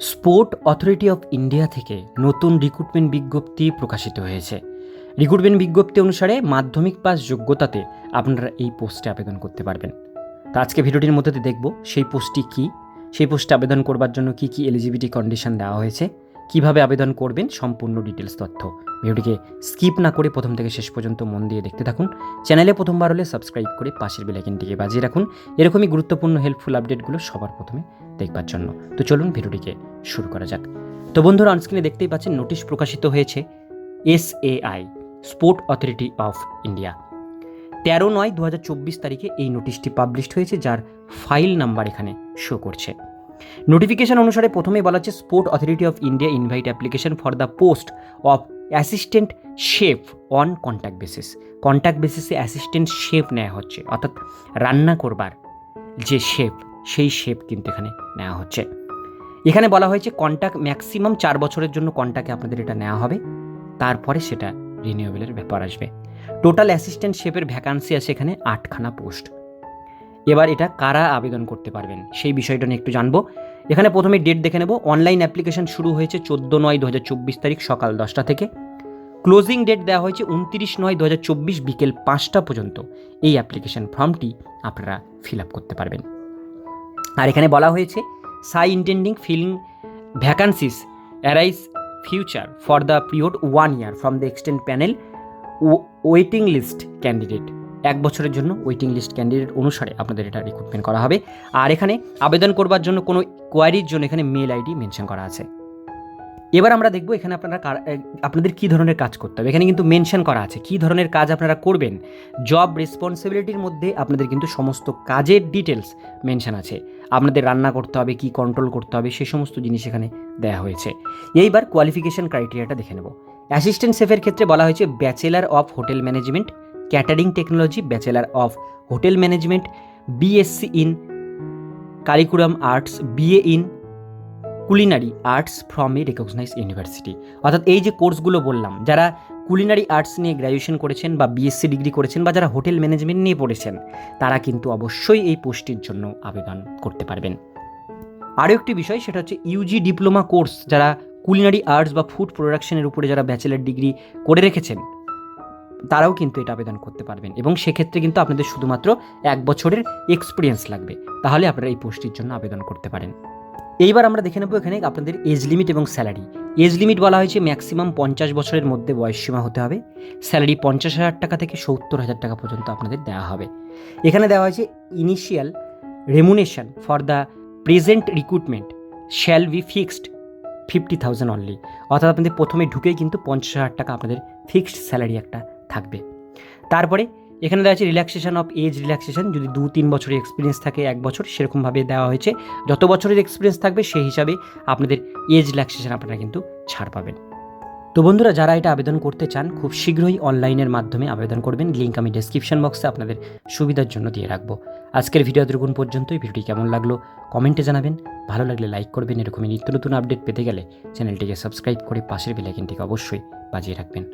Sport authority of India থেকে নতুন recruitment বিজ্ঞপ্তি প্রকাশিত হয়েছে। রিক্রুটমেন্ট বিজ্ঞপ্তি অনুসারে মাধ্যমিক পাস যোগ্যতাতে আপনারা এই পোস্টে আবেদন করতে পারবেন। তা আজকে ভিডিওটির মধ্যে দেখব সেই পোস্টটি কী, সেই পোস্টে আবেদন করবার জন্য কী কী এলিজিবিলিটি কন্ডিশন দেওয়া হয়েছে, কীভাবে আবেদন করবেন সম্পূর্ণ ডিটেলস তথ্য। ভিডিওটিকে স্কিপ না করে প্রথম থেকে শেষ পর্যন্ত মন দিয়ে দেখতে থাকুন। চ্যানেলে প্রথমবার হলে সাবস্ক্রাইব করে পাশের বেলাইকিনটিকে বাজিয়ে রাখুন। এরকমই গুরুত্বপূর্ণ হেল্পফুল আপডেটগুলো সবার প্রথমে দেখবার জন্য। তো চলুন ভিডিওটিকে শুরু করা যাক। তো বন্ধুরা অনস্ক্রিনে দেখতেই পাচ্ছেন নোটিশ প্রকাশিত হয়েছে S AI sport authority of India তেরো নয় দু তারিখে এই নোটিশটি পাবলিশড হয়েছে, যার ফাইল নাম্বার এখানে শো করছে। নোটিফিকেশন অনুসারে প্রথমেই বলা হচ্ছে sport authority of India invite application for the post of assistant chef on contact basis contact বেসিসে অ্যাসিস্ট্যান্ট শেফ নেওয়া হচ্ছে, অর্থাৎ রান্না করবার যে শেফ সেই শেপ কিন্তু এখানে নেওয়া হচ্ছে। এখানে বলা হয়েছে কন্ট্যাক্ট ম্যাক্সিমাম চার বছরের জন্য কন্ট্যাক্টে আপনাদের এটা নেওয়া হবে। তারপরে সেটা রিনিউয়েবলের ব্যাপার আসবে। টোটাল অ্যাসিস্ট্যান্ট শেপের ভ্যাকান্সি আছে এখানে আটখানা পোস্ট এবার এটা কারা আবেদন করতে পারবেন, সেই বিষয়টা নিয়ে একটু জানব। এখানে প্রথমে ডেট দেখে নেব অনলাইন অ্যাপ্লিকেশন শুরু হয়েছে চোদ্দ নয় দু তারিখ সকাল দশটা থেকে। ক্লোজিং ডেট দেওয়া হয়েছে উনত্রিশ নয় দু বিকেল পাঁচটা পর্যন্ত। এই অ্যাপ্লিকেশন ফর্মটি আপনারা ফিল আপ করতে পারবেন। আর এখানে বলা হয়েছে SAI intending filling vacancies arise future for the period one year from the extend panel waiting list candidate এক বছরের জন্য ওয়েটিং লিস্ট ক্যান্ডিডেট অনুসারে আপনাদের এটা রিক্রুটমেন্ট করা হবে। আর এখানে আবেদন করবার জন্য কোনো কোয়ারির জন্য এখানে মেল আইডি মেনশন করা আছে। এবার আমরা দেখব এখানে আপনারা আপনাদের কী ধরনের কাজ করতে হবে। এখানে কিন্তু মেনশন করা আছে। কী ধরনের কাজ আপনারা করবেন? জব রেসপন্সিবিলিটির মধ্যে আপনাদের কিন্তু সমস্ত কাজের ডিটেলস মেনশন আছে। আপনাদের রান্না করতে হবে, কি কন্ট্রোল করতে হবে, সে সমস্ত জিনিস এখানে দেওয়া হয়েছে। এইবার কোয়ালিফিকেশন ক্রাইটেরিয়াটা দেখে নেব। অ্যাসিস্ট্যান্ট শেফের ক্ষেত্রে বলা হয়েছে bachelor of hotel management catering technology bachelor of hotel management BSc in curriculum arts BA in culinary arts from a recognise university অর্থাৎ এই যে কোর্সগুলো বললাম, যারা কুলিনারি আর্টস নিয়ে গ্র্যাজুয়েশন করেছেন বা বিএসসি ডিগ্রি করেছেন বা যারা হোটেল ম্যানেজমেন্ট নিয়ে পড়েছেন, তারা কিন্তু অবশ্যই এই পোস্টের জন্য আবেদন করতে পারবেন। আরও একটি বিষয়, সেটা হচ্ছে ইউজি ডিপ্লোমা কোর্স যারা কুলিনারি আর্টস বা ফুড প্রোডাকশনের উপরে যারা ব্যাচেলার ডিগ্রি করে রেখেছেন, তারাও কিন্তু এটা আবেদন করতে পারবেন। এবং সেক্ষেত্রে কিন্তু আপনাদের শুধুমাত্র এক বছরের এক্সপিরিয়েন্স লাগবে। তাহলে আপনারা এই পোস্টটির জন্য আবেদন করতে পারেন। এইবার আমরা দেখে নেব এখানে আপনাদের এজ লিমিট এবং স্যালারি এজ লিমিট বলা হয়েছে ম্যাক্সিমাম পঞ্চাশ বছরের মধ্যে বয়সসীমা হতে হবে। স্যালারি পঞ্চাশ হাজার টাকা থেকে সত্তর হাজার টাকা পর্যন্ত আপনাদের দেওয়া হবে। এখানে দেওয়া হয়েছে initial remuneration for the present recruitment shall be fixed fifty thousand only অর্থাৎ আপনাদের প্রথমে ঢুকেই কিন্তু পঞ্চাশ হাজার টাকা আপনাদের ফিক্সড স্যালারি একটা থাকবে। তারপরে এখানে দেওয়া আছে রিল্যাক্সেশন অফ এজ রিল্যাক্সেশন যদি দু তিন বছরের এক্সপিরিয়েন্স থাকে, এক বছর সেরকমভাবে দেওয়া হয়েছে। যত বছরের এক্সপিরিয়েন্স থাকবে, সেই হিসাবে আপনাদের এজ রিল্যাক্সেশন আপনারা কিন্তু ছাড় পাবেন। তো বন্ধুরা, যারা এটা আবেদন করতে চান, খুব শীঘ্রই অনলাইনের মাধ্যমে আবেদন করবেন। লিঙ্ক আমি ডেসক্রিপশন বক্সে আপনাদের সুবিধার জন্য দিয়ে রাখব। আজকের ভিডিও দ্রগুণ পর্যন্তই। ভিডিওটি কেমন লাগল কমেন্টে জানাবেন। ভালো লাগলে লাইক করবেন। এরকমই নিত্য নতুন আপডেট পেতে গেলে চ্যানেলটিকে সাবস্ক্রাইব করে পাশের বেলাইকিনটিকে অবশ্যই বাজিয়ে রাখবেন।